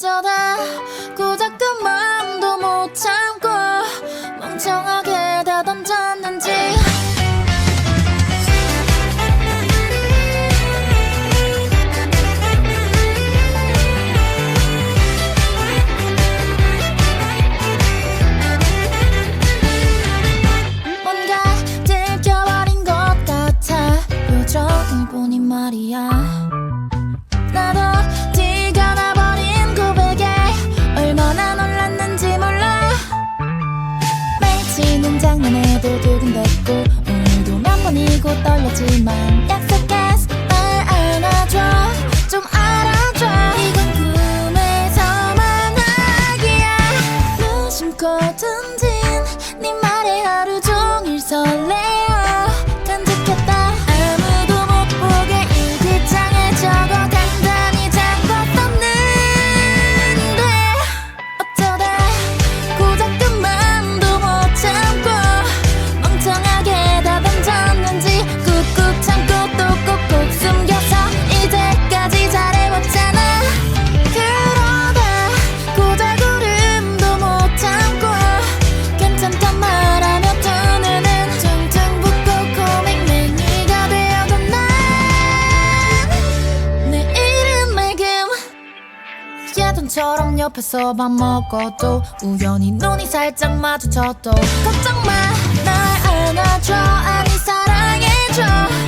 어쩌다 고작 그 마음도 못 참고 멍청하게 다 던졌네 긴장만 해도 두근댔고 오늘도 만번이고 떨렸지만 약속 예전처럼 옆에서 밥 먹어도 우연히 눈이 살짝 마주쳐도 걱정 마 날 안아줘 아니 사랑해줘.